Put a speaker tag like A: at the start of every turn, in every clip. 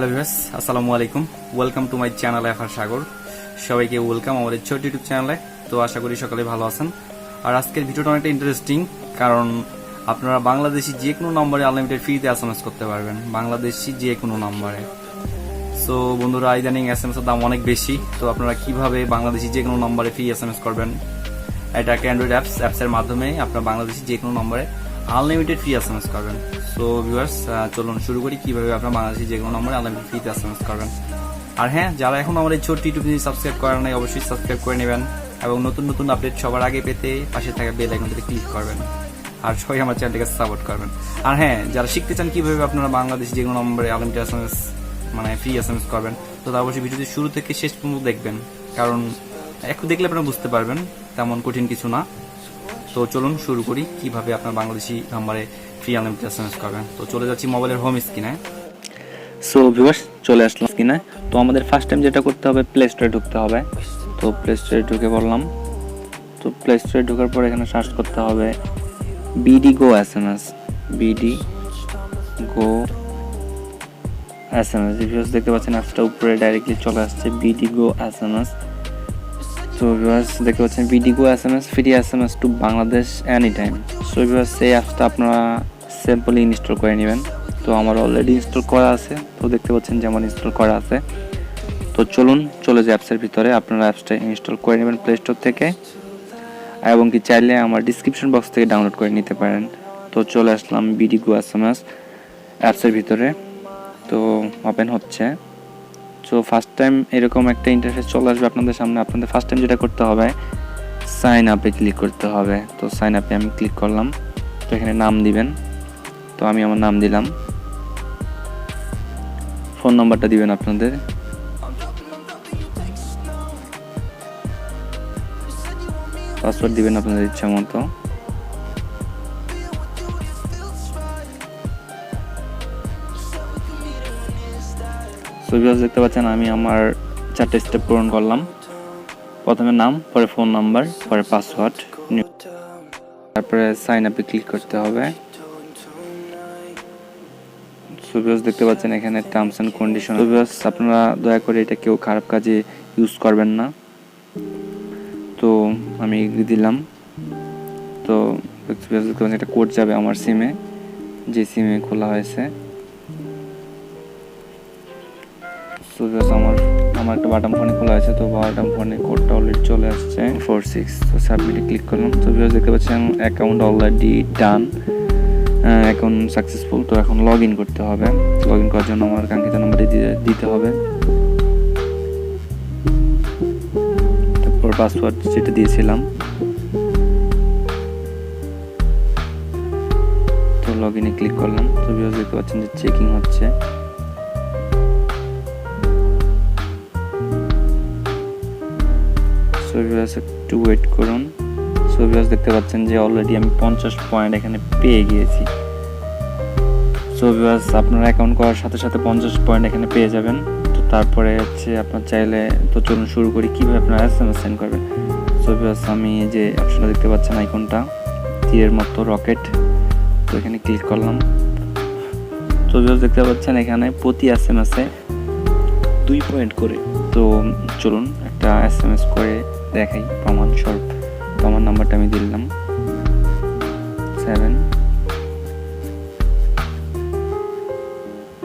A: Hello viewers আসসালামু আলাইকুম welcome to my channel FR Sagar সবাইকে ওয়েলকাম আমাদের ছোট ইউটিউব চ্যানেলে তো আশা করি সকালে ভালো আছেন। আর আজকের ভিডিওটা অনেকটা ইন্টারেস্টিং কারণ আপনারা বাংলাদেশি যে কোনো নম্বরে আনলিমিটেড ফ্রিতে এস এম এস করতে পারবেন। বাংলাদেশি যে কোনো নম্বরে সো বন্ধুরা, ইদানিং এস এম এস এর দাম অনেক বেশি। তো আপনারা কীভাবে বাংলাদেশি যে কোনো নম্বরে ফ্রি এস এম এস করবেন? এটা অ্যান্ড্রয়েড অ্যাপস অ্যাপসের মাধ্যমে আপনারা বাংলাদেশি যে কোনো নম্বরে unlimited free S M S করবেন। সো ভিউয়ার্স চলুন শুরু করি কীভাবে আপনার বাংলাদেশি যে কোনো নম্বরে আনলিমিটেড ফ্রিতে এস এম এস করবেন। আর হ্যাঁ যারা এখন আমার এই ছোট্ট ইউটিউব সাবস্ক্রাইব করেন নাই, অবশ্যই সাবস্ক্রাইব করে নেবেন এবং নতুন নতুন আপডেট সবার আগে পেতে পাশে থাকা বেল আইকনটিতে ক্লিক করবেন। আর সবাই আমার চ্যানেলটিকে সাপোর্ট করবেন। আর হ্যাঁ যারা শিখতে চান কীভাবে আপনারা বাংলাদেশি যে কোনো নম্বরে আনলিমিটেড এস এম এস মানে ফ্রি এস এম এস করবেন, তো তা অবশ্যই ভিডিওটি শুরু থেকে শেষ পর্যন্ত দেখবেন। কারণ একটু দেখলে আপনারা বুঝতে পারবেন, তেমন কঠিন কিছু না। তো চলুন শুরু করি, কীভাবে আপনার বাংলাদেশি নাম্বারে free unlimited S M S করবেন তো চলে যাচ্ছি মোবাইলের হোম স্ক্রিনে
B: সো ভিউয়ার্স চলে আসলাম স্ক্রিনে তো আমাদের ফার্স্ট টাইম যেটা করতে হবে প্লে স্টোরে ঢুকতে হবে। তো প্লে স্টোরে ঢুকে পড়লাম। তো প্লে স্টোরে ঢোকার পর এখানে সার্চ করতে হবে BD go S M S BD go S M S দেখতে পাচ্ছেন অ্যাপসটা উপরে ডাইরেক্টলি চলে আসছে BD go S M S তো ভিউয়ার্স দেখতে পাচ্ছেন BD go S M S free S M S to Bangladesh any time so viewers এই অ্যাপসটা আপনারা সিম্পলি ইনস্টল করে নেবেন। তো আমার অলরেডি ইনস্টল করা আছে। তো দেখতে পাচ্ছেন যেমন ইনস্টল করা আছে। তো চলুন, চলে যাই অ্যাপসের ভিতরে। আপনারা অ্যাপসটা ইনস্টল করে নেবেন প্লে স্টোর থেকে। এবং কি চাইলে আমার ডিসক্রিপশন বক্স থেকে ডাউনলোড করে নিতে পারেন। তো চলে আসলাম BD go S M S অ্যাপসের ভিতরে। তো ওপেন হচ্ছে। সো ফার্স্ট টাইম এরকম একটা ইন্টারফেস চলে আসবে আপনাদের সামনে। আপনাদের ফার্স্ট টাইম যেটা করতে হবে সাইন আপে ক্লিক করতে হবে। তো সাইন আপে আমি ক্লিক করলাম। তো এখানে নাম দিবেন। তো আমি আমার নাম দিলাম। ফোন নাম্বারটা দিবেন আপনাদের। পাসওয়ার্ড দিবেন আপনাদের ইচ্ছা মতো। সো ভিউয়ার্স দেখতে পাচ্ছেন, আমি আমার চারটে স্টেপ পূরণ করলাম। প্রথমে নাম, পরে ফোন নাম্বার পরে পাসওয়ার্ড তারপরে সাইন আপে ক্লিক করতে হবে। সুবিয়াস দেখতে পাচ্ছেন এখানে টার্মস অ্যান্ড কন্ডিশন সুবিয়াস আপনারা দয়া করে এটা কেউ খারাপ কাজে ইউজ করবেন না। তো আমি দিলাম। তো দেখতে পাচ্ছেন একটা কোড যাবে আমার সিমে যে সিমে খোলা হয়েছে। সুবিয়াস আমার আমার একটা বাটাম ফোনে খোলা আছে, তো বাটাম ফোনে কোডটা অলরেডি চলে আসছে ফোর সিক্স তো সাবমিটে ক্লিক করলাম। তো ভিউয়ার্স দেখতে পাচ্ছেন account already done account successful তো এখন লগ ইন করতে হবে। লগ ইন করার জন্য আমার কাঙ্ক্ষিত নাম্বারটি দিতে হবে। তারপর পাসওয়ার্ড যেটা দিয়েছিলাম। তো লগ ইনে ক্লিক করলাম। তো ভিউয়ার্স দেখতে পাচ্ছেন যে চেকিং হচ্ছে। সো একটু ওয়েট করুন। সো ভিউয়ার্স দেখতে পাচ্ছেন যে অলরেডি আমি পঞ্চাশ পয়েন্ট এখানে পেয়ে গিয়েছি। সো ভিউয়ার্স আপনার অ্যাকাউন্ট করার সাথে সাথে পঞ্চাশ পয়েন্ট এখানে পেয়ে যাবেন। তো তারপরে হচ্ছে আপনার চাইলে, তো চলুন শুরু করি, কীভাবে আপনার এস এম এস সেন্ড করবেন? সো ভিউয়ার্স আমি যে অপশনটা দেখতে পাচ্ছেন আইকনটা তীরের মতো রকেট তো এখানে ক্লিক করলাম। তো ভিউয়ার্স দেখতে পাচ্ছেন, এখানে প্রতি এস এম এসে দুই পয়েন্ট করে। তো চলুন, একটা এস এম এস করে দেখাই, প্রমাণ স্বরূপ। আমার নাম্বারটা আমি দিলাম। সেভেন।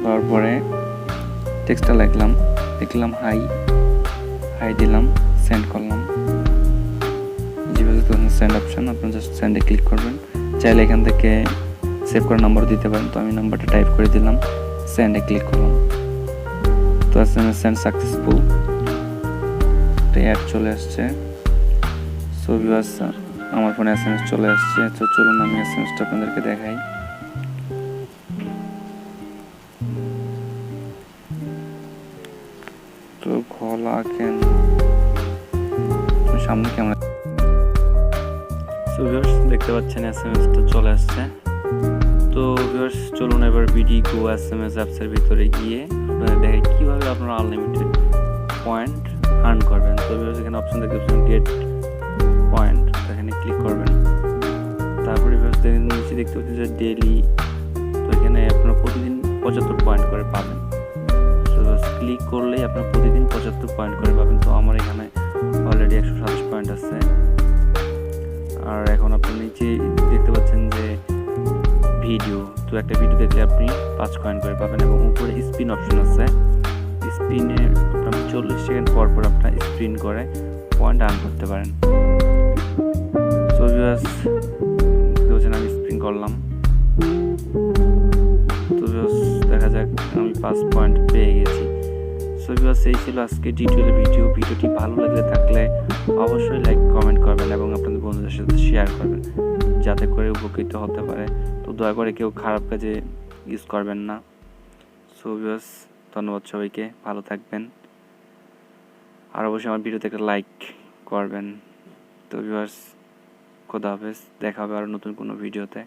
B: তারপরে টেক্সটটা লিখলাম। লিখলাম হাই। হাই দিলাম, সেন্ড করলাম। সেন্ড অপশন, আপনার জাস্ট সেন্ডে ক্লিক করবেন। চাইলে এখান থেকে সেভ করার নাম্বার দিতে পারেন। তো আমি নাম্বারটা টাইপ করে দিলাম, সেন্ডে ক্লিক করলাম। তো S M S send successful. তো অ্যাড চলে আসছে। সো ভিউয়ার্স আমার ফোনে এস এম এস চলে আসছে। তো চলুন আমি এস এম এসটা আপনাদেরকে দেখাই। তো গলা কেন? সামনে ক্যামেরা সো ভিউয়ার্স দেখতে পাচ্ছেন এস এম এসটা চলে আসছে। তো ভিউয়ার্স চলুন এবার BD go S M S অ্যাপসের ভিতরে গিয়ে আপনারা দেখেন কীভাবে আপনারা আনলিমিটেড পয়েন্ট আর্ন করবেন। তো এখানে অপশন দেখতে পাচ্ছেন গেট পয়েন্ট এখানে ক্লিক করবেন। তারপরে নিচে দেখতে পাচ্ছেন যে ডেলি তো এখানে আপনারা প্রতিদিন পঁচাত্তর পয়েন্ট করে পাবেন। ক্লিক করলেই আপনার প্রতিদিন পঁচাত্তর পয়েন্ট করে পাবেন। তো আমার এখানে অলরেডি একশো সাতাশ পয়েন্ট আছে। আর এখন আপনি নিচে দেখতে পাচ্ছেন যে ভিডিও তো একটা ভিডিও দেখলে আপনি পাঁচ কয়েন করে পাবেন এবং উপরে স্পিন অপশন আছে। স্পিনে আপনার চল্লিশ সেকেন্ড পর পর আপনার স্পিন করে পয়েন্ট আর্ন করতে পারেন। সো ভিউয়ার্স আমি স্পিন করলাম। তো দেখা যাক, আমি পাঁচ পয়েন্ট পেয়ে গেছি। সো এই ছিল আজকে ডিটেল ভিডিও ভিডিওটি ভালো লাগলে থাকলে অবশ্যই লাইক কমেন্ট করবেন এবং আপনাদের বন্ধুদের সাথে শেয়ার করবেন, যাতে করে উপকৃত হতে পারে। তো দয়া করে কেউ খারাপ কাজে ইউজ করবেন না। সো ধন্যবাদ সবাইকে, ভালো থাকবেন। আর অবশ্যই আমার ভিডিওতে একটা লাইক করবেন। তো ভিউয়ার্স খোদা হাফেজ, দেখা হবে আরও নতুন কোনো ভিডিওতে।